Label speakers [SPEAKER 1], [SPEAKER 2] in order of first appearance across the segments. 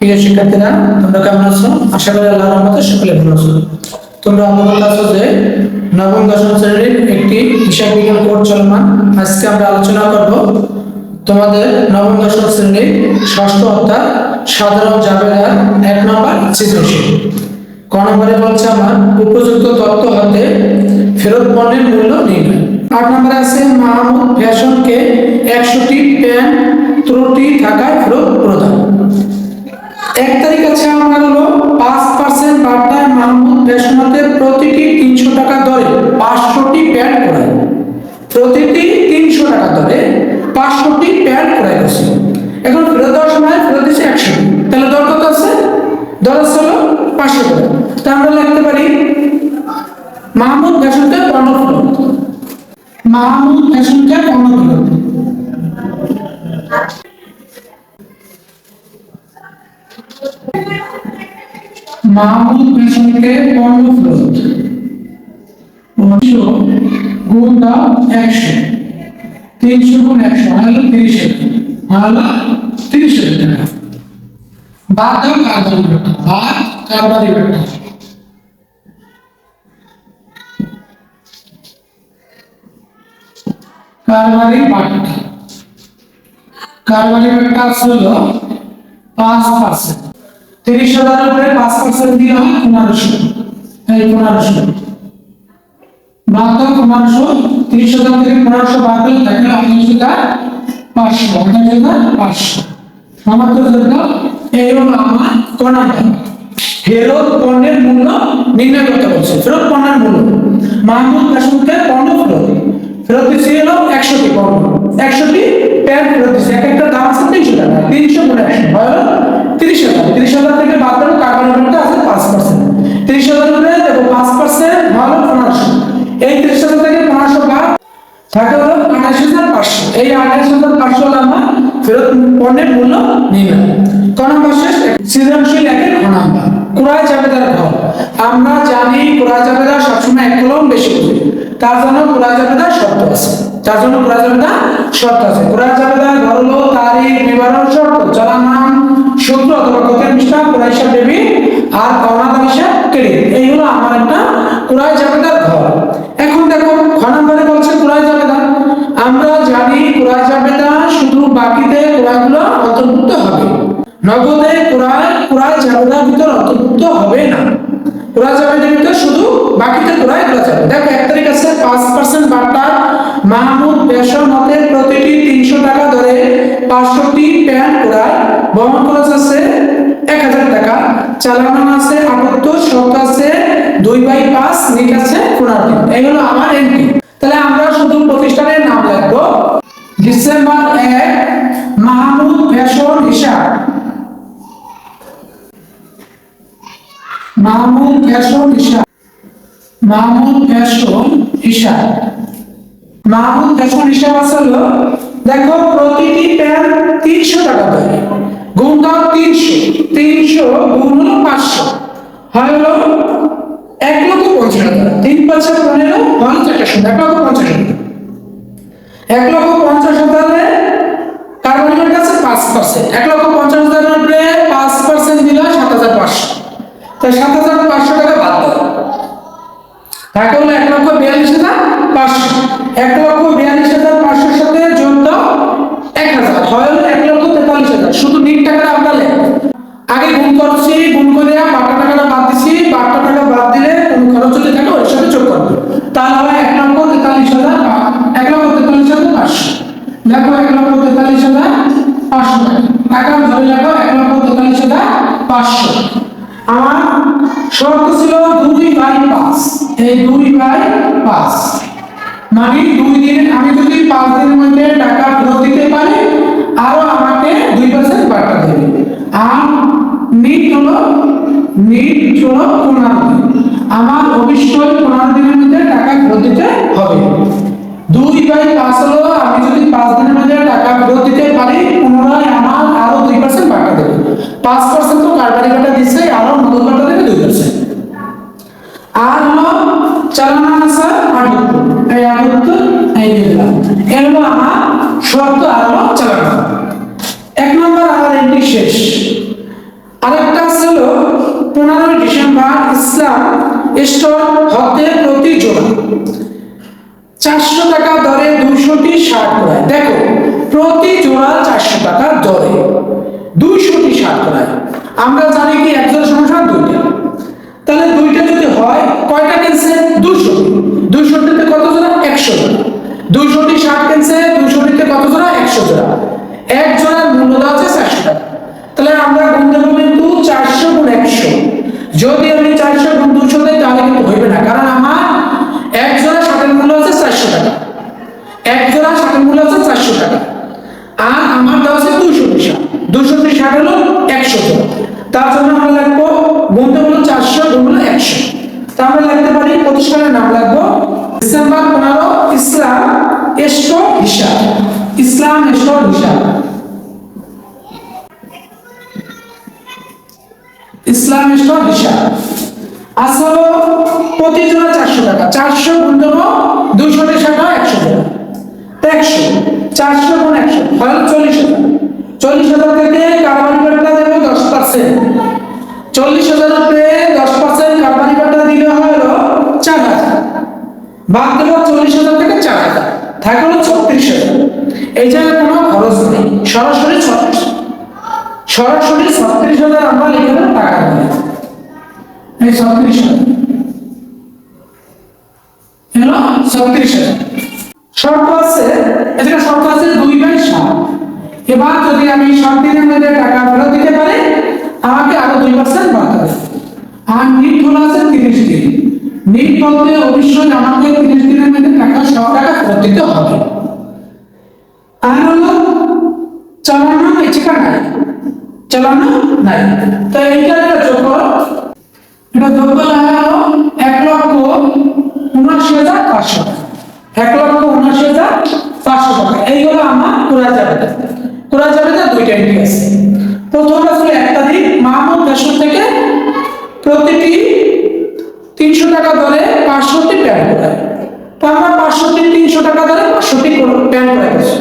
[SPEAKER 1] প্রিয় শিক্ষার্থীরা, তোমরা কেমন আছো? আশা করি আল্লাহর রহমতে সকলে ভালো আছো। তোমরা অবগত আছো যে নবম, দশম শ্রেণির একটি হিসাব বিজ্ঞান কোর্স চলমান। আজকে আমরা আলোচনা করব তোমাদের নবম, দশম শ্রেণির ষষ্ঠ অধ্যায়, সাধারণ জাবেদার এক নম্বর সৃজনশীল। ক নম্বরে বলছে আমার, উপযুক্ত তথ্য হতে ফেরত পণ্যের মূল্য নির্ণয়। আট নম্বরে আছে, মাহমুদ ফ্যাশনকে একশোটি প্যান্ট ত্রুটি থাকায় ফেরত প্রদান। এক তারিখ আছে আমার হলো পাঁচ পার্সেন্ট বার্তায় মাহমুদ ফ্যাশনাতে প্রতিটি তিনশো টাকা দরে পাঁচশোটি প্যান্ট করায় প্রতিটি তিনশো টাকা দরে পাঁচশোটি করায় গেছে। এখন ফেরত দেওয়ার সময় ফেরত দিচ্ছে একশো। তাহলে দর কত আছে? দর আছে হলো পাঁচশো টাকা। তা আমরা পারি, মাহমুদ ফ্যাশনকে পণ্য মাহমুদ ফ্যাশনকে মাহমুদ ফ্যাশনকে পণ্য ফেরত পনেরোশো গুণ দাও একশো। তিনশো গুণ একশো হলো তিরিশ। হলো তিরিশ হাজার টাকা বাদ দাও কারবারি বেটা বাদ কারবারি বেটা কারবারি বাটা কারবারি বাটা হলো পাঁচ পার্সেন্ট তিরিশ হাজারের উপরে পাঁচ পার্সেন্ট দিয়ে হয় পনেরোশো। এই পনেরোশো। দাও পনেরোশো। তিরিশ হাজার থেকে পনেরোশো দিলে থাকে আঠাশ হাজার পাঁচশো আঠাশ হাজার পাঁচশো। আমার তো দাও এই আমার কনাটা ফেরত পণ্যের মূল্য নির্ণয় করতে বলছে। ফেরত পণ্যের মূল্য। মাহমুদ ফ্যাশনকে পণ্য ফেরত ফেরত দিচ্ছে হলো একশোটি পণ্য। একশোটি প্যান্ট ফেরত দিচ্ছে এক একটা দাম আছে তিনশো টাকা। তিনশো গুণ একশো। তিরিশ হাজার। তিরিশ হাজার থেকে বাদ দেবো কার্বন রেটটা আছে পাঁচ পার্সেন্ট তিরিশ হাজার করে দেবো, পাঁচ পার্সেন্ট ভালো পনেরোশো। এই তিরিশ হাজার থেকে পনেরোশো বাদ থাকে হলো আঠাশ হাজার পাঁচশো। এই আঠাশ হাজার পাঁচশো হলো আমার ফেরত পণ্যের মূল্য নির্ণয় ক নম্বর শেষ, সৃজনশীল একের খ নম্বর। কুড়ায় চাপেদার ঘর। আমরা জানি কুড়ায় চাপেদার সবসময় এক কলম বেশি বুঝি তার জন্য কুড়ায় চাপেদার শর্ত আছে। তার জন্য কুড়ায় চাপেদার শর্ত আছে। কুড়ায় চাপেদার ঘর হলো তারিখ, বিবরণ, শর্ত, চলার নাম সূত্র অথবা কথের পৃষ্ঠা হিসাব দেবী আর কর্ণাদার হিসাব ক্রেডিট এই হলো আমার একটা কুড়ায় চাপেদার ঘর। এখন দেখো, খ নম্বরে বলছে কুড়ায় চাপেদার আমরা জানি কুড়ায় চাপেদার শুধু বাকিতে কুড়াগুলো অন্তর্ভুক্ত হবে। নগদে কুড়ায় কুড়ায় চাপেদার ভিতর অন্তর্ভুক্ত হবে না। কুড়ায় চাপেদার ভিতর শুধু বাকিতে কুড়ায় কুড়ায় চাপে দেখো, এক তারিখ আছে, পাঁচ পার্সেন্ট বার্তা মাহমুদ বেসর মতে প্রতিটি তিনশো টাকা ধরে পাঁচশোটি প্যান্ট কুড়ায় বহন খরচ আছে এক হাজার টাকা। চালানো আছে আটাত্তর শর্ত আছে দুই বাই পাঁচ, নিট আছে পনেরো এই হলো আমার এন্ট্রি তাহলে আমরা শুধু প্রতিষ্ঠানের নাম লিখব। ডিসেম্বর এক, মাহমুদ ফ্যাশন হিসাব। মাহমুদ ফ্যাশন হিসাব। মাহমুদ ফ্যাশন হিসাব। মাহমুদ যখন হিসাব আসলো, দেখো প্রতিটি প্যান তিনশো টাকা করে গুণ দাও তিনশো তিনশো গুণ হলো পাঁচশো। হয় হলো এক লক্ষ পঞ্চাশ হাজার, তিন পাঁচশো পনেরো, পঞ্চাশ এক পাঁচশো। টাকা ধরে রাখো, এক লক্ষ তেতাল্লিশ পাঁচশো। আমার শর্ত ছিল দুই বাই পাঁচ। এই দুই বাই পাঁচ। মানে দুই দিন আমি যদি পাঁচ দিনের মধ্যে টাকা ফেরত দিতে পারি, আরও আমাকে দুই পার্সেন্ট বাড়তে দেবে। আর নিট হলো নিট হলো পনেরো আমার অবশ্যই পনেরো দিনের মধ্যে টাকা ফেরত দিতে হবে। দুই বাই পাঁচ হলো, আমি যদি পাঁচ দিনের মধ্যে টাকা ফেরত দিতে পারি পাঁচ পার্সেন্ট তো কারবারি কাটা দিচ্ছে আরও নতুন কাটা দেবে দুই পার্সেন্ট আর হলো চালানা আছে, আটাত্তর। এই আটাত্তর, এই দিলাম। এর আমার শর্ত আর হলো চালানা। এক নম্বর আমার এন্ট্রি শেষ। আরেকটা ছিল পনেরোই ডিসেম্বর ইসলাম স্টোর হতে প্রতি জোড়া। চারশো টাকা দরে দুইশোটি ষাট ক্রয় দেখো, প্রতি জোড়া চারশো টাকা দরে। দুইশোটি শার্ট ক্রয় আমরা জানি কি, এক জোড়া সমান দুইটা। তাহলে দুইটা যদি হয়, কয়টা কিনছে? দুশো দুইশোটিতে কত জোড়া? একশো জোড়া। দুইশোটি শার্ট কিনছে দুইশোটিতে কত জোড়া? একশো জোড়া। এক জোড়ার মূল্য দেওয়া আছে চারশো টাকা। তাহলে আমরা গুণ দেবো কিন্তু চারশো গুণ একশো। যদি আমি চারশো গুণ দুশো দিই, তাহলে কিন্তু হইবে না। কারণ আমার এক জোড়া শার্টের মূল্য আছে চারশো টাকা। এক জোড়া শার্টের মূল্য আছে চারশো টাকা। আর আমার দেওয়া আছে দুশো শার্ট দুশো শার্ট হলো একশো তার জন্য আমরা লিখব গুণতে হলো চারশো গুণ হলো একশো। তা আমরা লিখতে পারি, প্রতিষ্ঠানের নাম লিখব ডিসেম্বর পনেরো, ইসলাম এস্টো হিসাব। ইসলাম এস্টো হিসাব। ইসলাম স্টোর হিসাব। আসলে প্রতি জোড়া চারশো টাকা। চারশো গুণ দেবো দুইশো টাকা একশো টাকা একশো, চারশো গুণ একশো চল্লিশ হাজার। চল্লিশ হাজার থেকে কারবারি বাট্টা দেবো দশ পার্সেন্ট চল্লিশ হাজার উপরে দশ পার্সেন্ট কারবারি বাট্টা দিলে হলো চার হাজার। বাদ দেবো চল্লিশ হাজার থেকে চার হাজার। থাকে হলো ছত্রিশ হাজার। এই জায়গায় কোনো খরচ নেই। সরাসরি ছত্রিশ। সরাসরি ছত্রিশ হাজার আমরা লিখে দেবো টাকা এই ছত্রিশ হাজার। ছত্রিশ হাজার। শর্ত আছে এখানে শর্ত আছে দুই বাই এবার যদি আমি সাত দিনের মধ্যে টাকা ফেরত দিতে পারি, আমাকে আরও দুই পার্সেন্ট বাড়তে আর নিট হলো আছে তিরিশ দিন। নিট বলতে অবশ্যই আমাকে তিরিশ দিনের মধ্যে টাকা, সব টাকা ফেরত দিতে হবে। আর হলো, চালানো এছাড়া নাই। চালানো নাই। তো এইটা একটা যোগ এটা যোগ হলো এক লক্ষ উনআশি হাজার পাঁচশো টাকা। এক লক্ষ উনআশি হাজার পাঁচশো টাকা। এইগুলো আমার করা যাবে করা প্রথমটা ছিল একটা দিন মাহমুদ বেসর থেকে প্রতিটি তিনশো টাকা দরে পাঁচশোটি প্যান করায় তো আমরা পাঁচশোটি, তিনশো টাকা দরে পাঁচশোটি প্যান করাই গেছি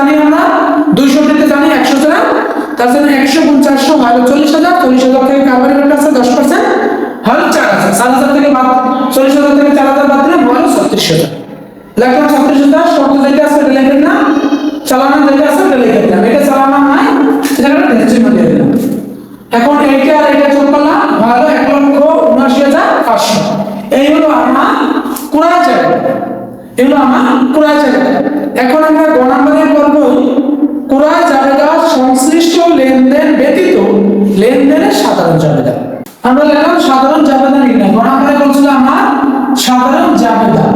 [SPEAKER 1] জানি আমরা? দুইশোটিতে জানি, একশো জোড়া। তার জন্য একশো গুণ চারশো চল্লিশ হাজার চল্লিশ হাজার থেকে কারবারি রেট আছে দশ পার্সেন্ট চার সাত হাজার থেকে চল্লিশ হাজার থেকে চার হাজার বাদ দিলে ছত্রিশ হাজার। ছত্রিশ হাজার আছে এটা নাই সেটা দিলাম এখন এইটা আর এটা যোগ করলাম হলো এক লক্ষ উনআশি হাজার পাঁচশো। এই হলো আমার কুড়া জায়গা এগুলো আমার কুড়া জায়গা এখন আমরা আমরা লিখলাম সাধারণ জাবেদা নির্ণয়। গ নম্বরে বলছিল আমার সাধারণ জাবেদা।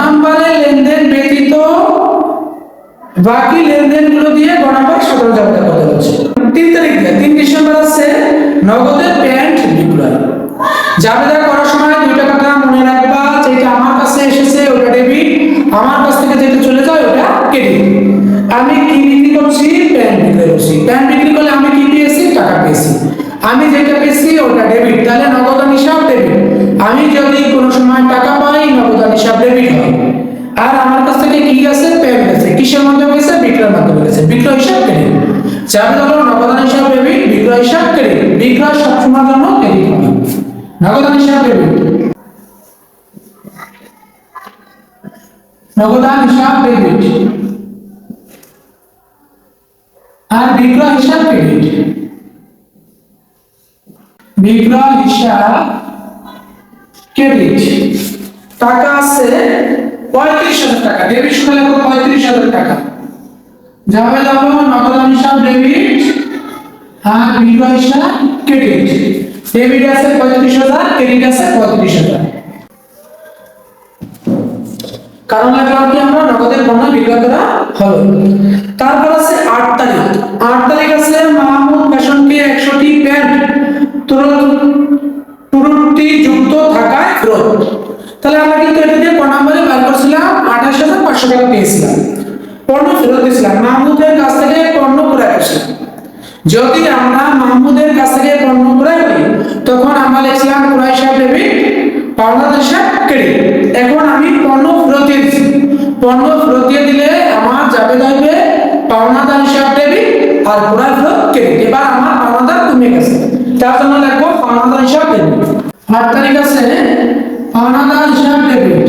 [SPEAKER 1] নম্বরে লেনদেন ব্যতীত বাকি লেনদেনগুলো দিয়ে গণাবার সাধারণ জাবেদা করতে হচ্ছে। তিন তারিখ দিয়ে তিন ডিসেম্বর আছে নগদের প্যান্ট বিক্রয়। জাবেদা করার সময় দুইটা কথা মনে রাখবা, যেটা আমার কাছে এসেছে, ওটা ডেবিট। আমার কাছ থেকে যেটা চলে যায়, ওটা ক্রেডিট। আমি কি বিক্রি করছি? প্যান্ট বিক্রি করছি। প্যান্ট বিক্রি করলে আমি কি পেয়েছি? টাকা পেয়েছি। আমি যেটা পেয়েছি ওটা ডেবিট তাহলে নগদান হিসাব ডেবিট আমি যদি কোনো সময় টাকা পাই নগদান হিসাব ডেবিট হয়। আর আমার কাছ থেকে কি গেছে? পেমেন্ট গেছে। কিসের মাধ্যমে গেছে? বিক্রয়ের মাধ্যমে গেছে। বিক্রয় হিসাব ক্রেডিট যাবে ধরো নগদান হিসাব ডেবিট বিক্রয় হিসাব ক্রেডিট বিক্রয় সবসময়ের জন্য ক্রেডিট হবে। নগদান হিসাব ডেবিট নগদান হিসাব ডেবিট আর বিক্রয় হিসাব ক্রেডিট বিক্রয় হিসাব ক্রেডিট টাকা আছে পঁয়ত্রিশ হাজার টাকা, ডেবিট লেখো পঁয়ত্রিশ হাজার টাকা। যাবে যাব নগদান হিসাব, ডেবিট। আর বিক্রয় হিসাব ক্রেডিট ডেবিট আছে পঁয়ত্রিশ হাজার, ক্রেডিট আছে পঁয়ত্রিশ হাজার। কারণ লাগলাম কি আমরা নগদের পণ্য বিক্রয় করা হলো। তারপর আছে আট তারিখ। আট তারিখ আছে মাহমুদ ফ্যাশনকে একশোটি প্যান্ট। মাহমুদের কাছ থেকে পণ্য করছিলাম যদি আমরা মাহমুদের কাছ থেকে পণ্য করি, তখন আমার ইসলাম ক্রয় হিসাব ডেবিট পাওনাদার এখন আমি পণ্য ফেরত দিয়ে দিচ্ছি পণ্য ফেরত দিয়ে দিলে আমার যাবে থাকবে পাওনাদার হিসাব ডেবিট আর ক্রয় ফেরত ক্রেডিট এবার আমার পাওনাদার কমে গেছে। তার জন্য লিখব পাওনাদার হিসাব ডেবিট আট তারিখ আছে পাওনাদার হিসাব ডেবিট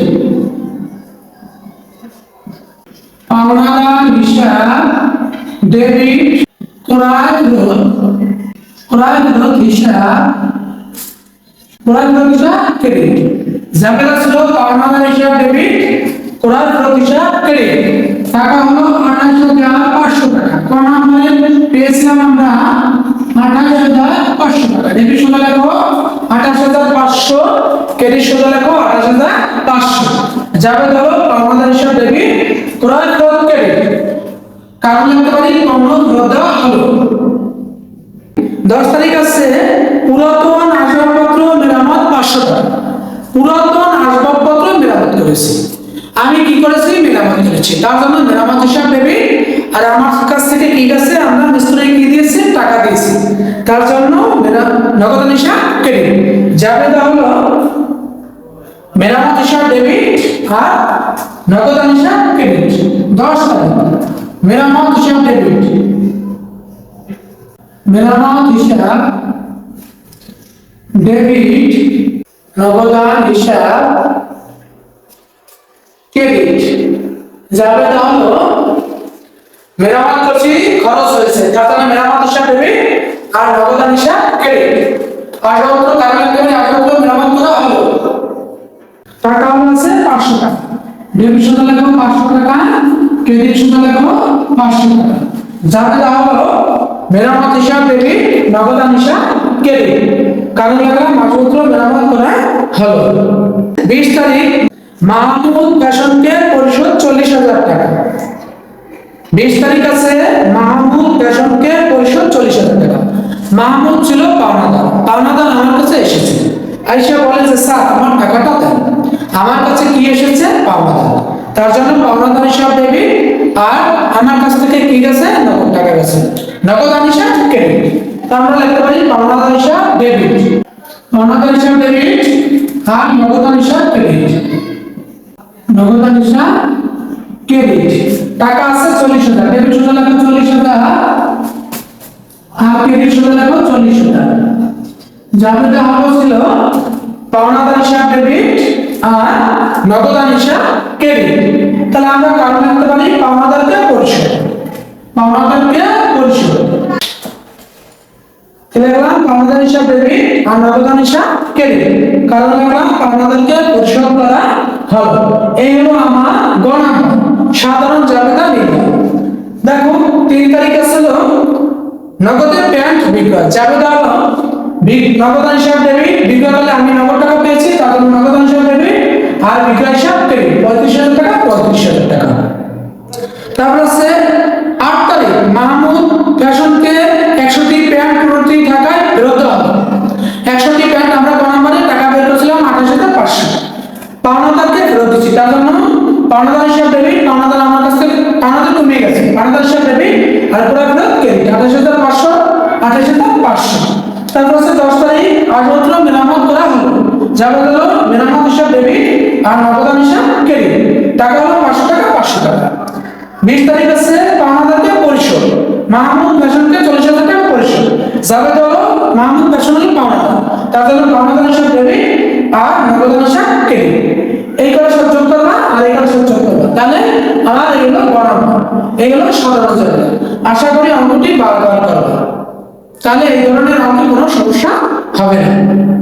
[SPEAKER 1] আঠাশ হাজার পাঁচশো পেয়েছিলাম আমরা আঠাশ হাজার পাঁচশো টাকা। ডেবিট সোজা লেখো আঠাশ হাজার পাঁচশো ক্রেডিট সোজা লেখো আঠাশ হাজার পাঁচশো। যাবে ধরো ক্রয় ফেরত ক্রেডিট কারণ লিখতে পারি ফেরত দেওয়া হলো দশ তারিখ আছে, পুরাতন আসবাবপত্র মেরামত পাঁচশো টাকা। পুরাতন আসবাবপত্র মেরামত করেছি আমি কি করেছি? মেরামত করেছি। তার জন্য মেরামত হিসাব দেবে আর আমার কাছ থেকে কি গেছে, আমরা মিস্ত্রি কি দিয়েছি, টাকা দিয়েছি। তার জন্য নগদ হিসাব ক্রেডিট যাবে হলো, মেরামত হিসাব ডেবিট আর নগদ হিসাব ক্রেডিট দশ তারিখ মেরামত হিসাব ডেবিট মেরামত হিসাব ডেবিট নগদান হিসাব ক্রেডিট যাবে হলো মেরামত করছি খরচ হয়েছে যার জন্য মেরামত হিসাব ডেবিট আর নগদান হিসাব ক্রেডিট আসবাবপত্র কারখানা আসবাবপত্র মেরামত করা হলো। টাকা আছে পাঁচশো টাকা। ডেবিট সুদ লেখো পাঁচশো টাকা। ক্রেডিট সুদ লেখো পাঁচশো টাকা যাতে দেওয়া হলো মেরামত হিসাব ডেবিট নগদান হিসাব ক্রেডিট কারণ লাগলাম মাসপত্র মেরামত করা হলো। বিশ তারিখ, মাহমুদ ফ্যাশনকে পরিশোধ চল্লিশ হাজার টাকা। বিশ তারিখ আছে, মাহমুদ ফ্যাশনকে পরিশোধ চল্লিশ হাজার টাকা। মাহমুদ ছিল পাওনাদার। পাওনাদার আমার কাছে এসেছে। আইসা বলে যে, স্যার, আমার টাকাটা দেন। আমার কাছে কি এসেছে? পাওনাদার। তার জন্য পাওনাদার হিসাব দেবি আর আমার কাছ থেকে কি গেছে? নগদ টাকা গেছে। নগদ হিসাব ক্রেডিট তা আমরা লিখতে পারি পাওনাদার হিসাব ডেবিট পাওনাদার হিসাব ডেবিট আর নগদ হিসাব ক্রেডিট নগদ হিসাব ক্রেডিট টাকা আছে চল্লিশ হাজার। ডেবিট সুদ লেখো চল্লিশ হাজার। আর ক্রেডিট সুদ লেখো চল্লিশ হাজার। হলো ছিল পাওনাদার হিসাব ডেবিট আর নগদান হিসাব ক্রেডিট তাহলে আমরা কারণ লিখতে পারি পাওনাদারকে পরিশোধ। পাওনাদারকে পরিশোধ। আর কারণ করা এই হলো আমার সাধারণ জাবেদা দেখো, তিন তারিখ ছিল নগদে প্যান্ট বিক্রয়। জাবেদা নগদান হিসাব ডেবিট বিক্রয় করলে আমি নগদ টাকা পেয়েছি, তার জন্য নগদান হিসাব দেবে, আর বিক্রয় হিসাব ক্রেডিট পঁয়ত্রিশ হাজার টাকা পঁয়ত্রিশ আর নগদান হিসাব ক্রেডিট টাকা হলো পাঁচশো টাকা পাঁচশো টাকা। বিশ তারিখ আছে পাওনাদারকে পরিশোধ। মাহমুদ ফ্যাশনকে চল্লিশ হাজার টাকা পরিশোধ। যাবে হলো মাহমুদ ফ্যাশন হলো পাওনাদার। তার জন্য পাওনাদার হিসাব ডেবিট আর নগদান হিসাব ক্রেডিট এই করে সব যোগ করবা, আর এই করে সব যোগ করবা। তাহলে আমার এগুলো বরাবর। এগুলো সাধারণ জায়গা আশা করি অঙ্কটি বারবার করবা। তাহলে এই ধরনের অঙ্কে কোনো সমস্যা হবে না।